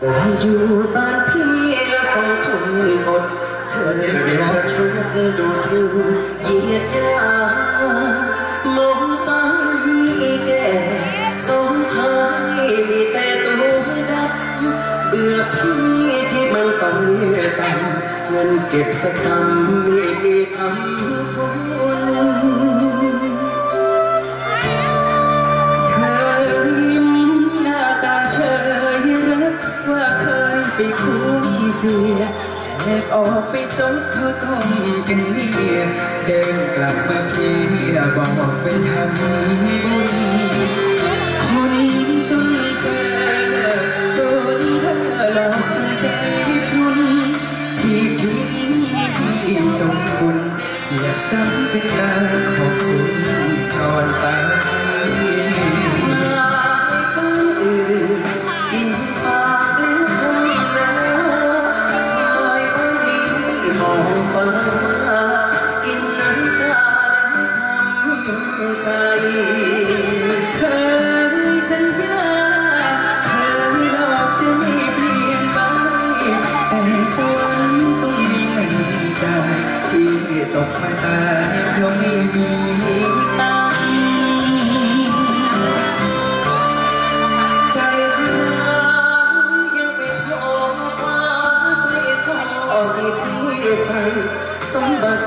ผมอยู่บ้านพี่แล้วต้องทนอดเธอรอชดดูถูเหยียดยามองซ้ายแก่สองท้ายมีแต่ตัวดำเบื่อพี่ที่มันต้องดำเงินเก็บสักคำไม่มีทำทุ เสียแอบออกไปซดเขาต้มกันเมียเดินกลับมาเพียบอกไปทำบุญคนจนเสือโดนเธอหลอกจนใจทุนที่กินที่จงคุณอยากซ้ำเป็นการขอบคุณจอนไป ตาแล้วทำใจเคยสัญญาเคยหลอกจะไม่เปลี่ยนไปแต่สวรรค์ต้องมีเงินจ่ายที่ตกมาตายเพราะไม่มี ที่ใส่สมบัติ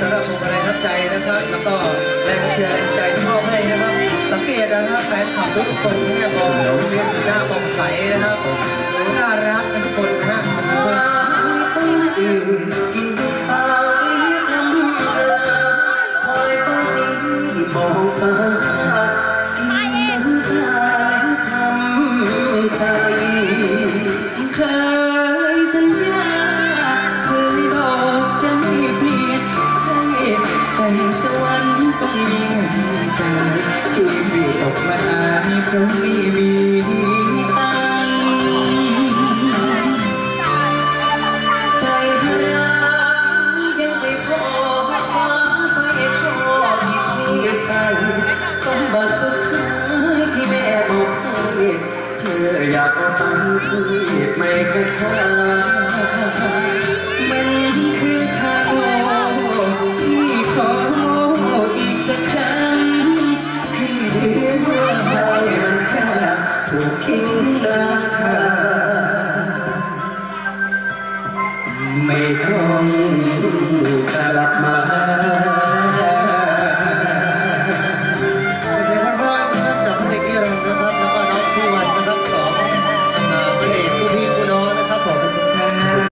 สำหรับผมอะไรน้ำใจนะครับ แล้วก็แรงเชียร์แรงใจที่มอบให้นะครับ สังเกตนะครับแฟนคลับทุกคนเนี่ยพอเสียสีหน้าปองใสนะครับน่ารักกันทุกคนนะฮะขอบคุกคน สวรรค์ต้องมีเงินจ่ายที่ไม่ตกมาตายเพราะไม่มีตังใจหายยังไม่พอฟ้าใส่ทอที่พี่ใส่สมบัติสุดท้ายที่แม่บอกให้เธออยากเอาไปพี่ไม่เคยคว้า chúng ta mày không